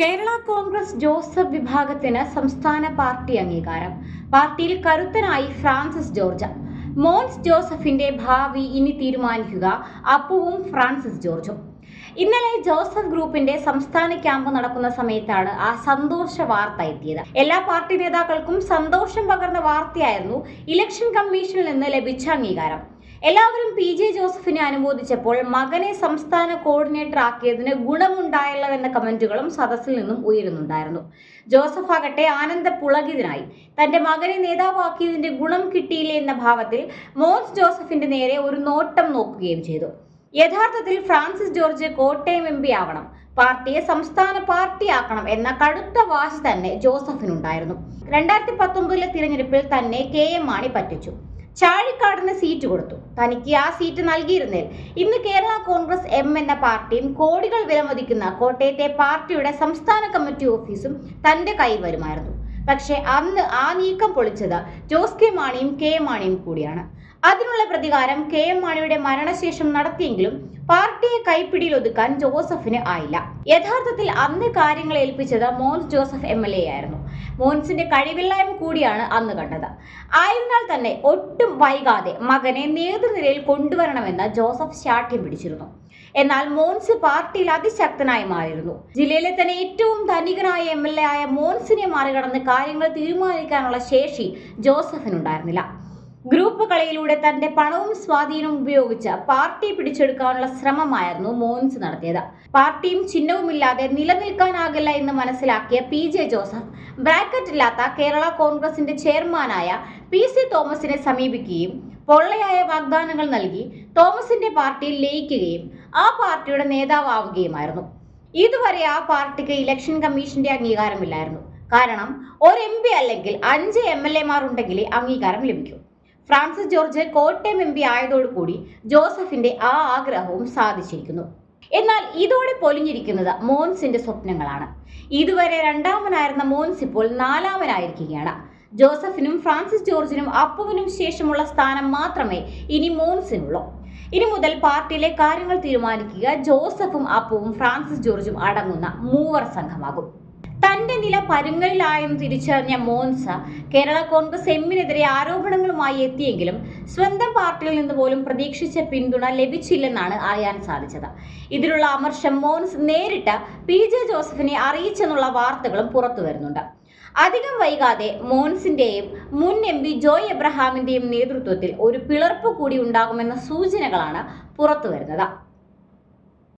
Kerala Congress Joseph വിഭാഗത്തിന് സംസ്ഥാന party അംഗീകാരം. പാർട്ടിയിൽ കരുത്തനായി ഫ്രാൻസിസ് ജോർജ് മോൻസ് ജോസഫിന്റെ ഭാവി ഇനി തീരുമാനിക്കുക അപ്പുവും ഫ്രാൻസിസ് ജോർജും ഇന്നലെ ജോസഫ് ഗ്രൂപ്പിന്റെ സംസ്ഥാന ക്യാമ്പ് നടക്കുന്ന സമയത്താണ് ആ സന്തോഷ വാർത്ത എത്തിയത്. എല്ലാ പാർട്ടി നേതാക്കൾക്കും സന്തോഷം പകർന്ന വാർത്തയായിരുന്നു ഇലക്ഷൻ കമ്മീഷനിൽ നിന്ന് ലഭിച്ച അംഗീകാരം. എല്ലാവരും പി ജെ ജോസഫിനെ അനുമോദിച്ചപ്പോൾ മകനെ സംസ്ഥാന കോർഡിനേറ്റർ ആക്കിയതിന് ഗുണമുണ്ടായല്ലോ എന്ന കമന്റുകളും സദസ്സിൽ നിന്നും ഉയരുന്നുണ്ടായിരുന്നു. ജോസഫ് ആകട്ടെ ആനന്ദ പുളകിതനായി. തന്റെ മകനെ നേതാവാക്കിയതിന്റെ ഗുണം കിട്ടിയില്ലേ എന്ന ഭാവത്തിൽ മോൻസ് ജോസഫിന്റെ നേരെ ഒരു നോട്ടം നോക്കുകയും ചെയ്തു. യഥാർത്ഥത്തിൽ ഫ്രാൻസിസ് ജോർജ് കോട്ടയം എം പി ആവണം. പാർട്ടിയെ സംസ്ഥാന പാർട്ടിയാക്കണം എന്ന കടുത്ത വാശി തന്നെ ജോസഫിനുണ്ടായിരുന്നു. രണ്ടായിരത്തി പത്തൊമ്പതിലെ തിരഞ്ഞെടുപ്പിൽ തന്നെ കെ എം മാണി പറ്റിച്ചു. ചാഴിക്കാടിന് സീറ്റ് കൊടുത്തു. തനിക്ക് ആ സീറ്റ് നൽകിയിരുന്നേൽ. ഇന്ന് കേരള കോൺഗ്രസ് എം എന്ന പാർട്ടിയും കോടികൾ വിലമതിക്കുന്ന കോട്ടയത്തെ പാർട്ടിയുടെ സംസ്ഥാന കമ്മിറ്റി ഓഫീസും തന്റെ കയ്യിൽ വരുമായിരുന്നു. പക്ഷേ അന്ന് ആ നീക്കം പൊളിച്ചത് ജോസ് കെ മാണിയും കെ എം മാണിയും കൂടിയാണ്. അതിനുള്ള പ്രതികാരം കെ എം മാണിയുടെ മരണശേഷം നടത്തിയെങ്കിലും പാർട്ടിയെ കൈപ്പിടിയിൽ ഒതുക്കാൻ ജോസഫിന് ആയില്ല. യഥാർത്ഥത്തിൽ അന്ന് കാര്യങ്ങൾ ഏൽപ്പിച്ചത് Mons Joseph M L A ആയിരുന്നു. മോൻസിന്റെ കഴിവില്ലായ്മ കൂടിയാണ് അന്ന് കണ്ടത്. ആയിരുന്നാൽ തന്നെ ഒട്ടും വൈകാതെ മകനെ നേതൃനിരയിൽ കൊണ്ടുവരണമെന്ന് ജോസഫ് ശാഠ്യം പിടിച്ചിരുന്നു. എന്നാൽ മോൻസ് പാർട്ടിയിൽ അതിശക്തനായി മാറിയിരുന്നു. ജില്ലയിലെ തന്നെ ഏറ്റവും ധനികനായ എം എൽ എ ആയ മോൻസിനെ മറികടന്ന് കാര്യങ്ങൾ തീരുമാനിക്കാനുള്ള ശേഷി ജോസഫിനുണ്ടായിരുന്നില്ല. ഗ്രൂപ്പ് കളിയിലൂടെ തന്റെ പണവും സ്വാധീനവും ഉപയോഗിച്ച് പാർട്ടി പിടിച്ചെടുക്കാനുള്ള ശ്രമമായിരുന്നു മോൻസ് നടത്തിയത്. പാർട്ടിയും ചിഹ്നവുമില്ലാതെ നിലനിൽക്കാനാകില്ല എന്ന് മനസ്സിലാക്കിയ പി ജെ ജോസഫ് ബ്രാക്കറ്റ് ഇല്ലാത്ത കേരള കോൺഗ്രസിന്റെ ചെയർമാനായ പി സി തോമസിനെ സമീപിക്കുകയും പൊള്ളയായ വാഗ്ദാനങ്ങൾ നൽകി തോമസിന്റെ പാർട്ടിയിൽ ലയിക്കുകയും ആ പാർട്ടിയുടെ നേതാവുകയുമായിരുന്നു ഇതുവരെ ആ പാർട്ടിക്ക് ഇലക്ഷൻ കമ്മീഷന്റെ അംഗീകാരമില്ലായിരുന്നു. കാരണം ഒരു എം പി അല്ലെങ്കിൽ അഞ്ച് എം എൽ എമാർ ഉണ്ടെങ്കിലേ അംഗീകാരം ലഭിക്കൂ. ഫ്രാൻസിസ് ജോർജ് കോട്ടയം എം പി ആയതോടുകൂടി ജോസഫിന്റെ ആ ആഗ്രഹവും സാധിച്ചിരിക്കുന്നു. എന്നാൽ ഇതോടെ പൊലിഞ്ഞിരിക്കുന്നത് മോൻസിന്റെ സ്വപ്നങ്ങളാണ്. ഇതുവരെ രണ്ടാമനായിരുന്ന മോൻസ് ഇപ്പോൾ നാലാമനായിരിക്കുകയാണ്. ജോസഫിനും ഫ്രാൻസിസ് ജോർജിനും അപ്പുവിനും ശേഷമുള്ള സ്ഥാനം മാത്രമേ ഇനി മോൻസിനുള്ളൂ. ഇനി മുതൽ പാർട്ടിയിലെ കാര്യങ്ങൾ തീരുമാനിക്കുക ജോസഫും അപ്പുവും ഫ്രാൻസിസ് ജോർജും അടങ്ങുന്ന മൂവർ സംഘമാകും. തന്റെ നില പരുങ്ങലിലായെന്ന് തിരിച്ചറിഞ്ഞ മോൻസ കേരള കോൺഗ്രസ് എമ്മിനെതിരെ ആരോപണങ്ങളുമായി എത്തിയെങ്കിലും സ്വന്തം പാർട്ടിയിൽ നിന്ന് പോലും പ്രതീക്ഷിച്ച പിന്തുണ ലഭിച്ചില്ലെന്നാണ് അറിയാൻ സാധിച്ചത്. ഇതിലുള്ള അമർഷം മോൻസ് നേരിട്ട് പി ജെ ജോസഫിനെ അറിയിച്ചെന്നുള്ള വാർത്തകളും പുറത്തു വരുന്നുണ്ട്. അധികം വൈകാതെ മോൻസിന്റെയും മുൻ എം പി ജോയ് എബ്രഹാമിന്റെയും നേതൃത്വത്തിൽ ഒരു പിളർപ്പ് കൂടി ഉണ്ടാകുമെന്ന സൂചനകളാണ് പുറത്തു വരുന്നത്.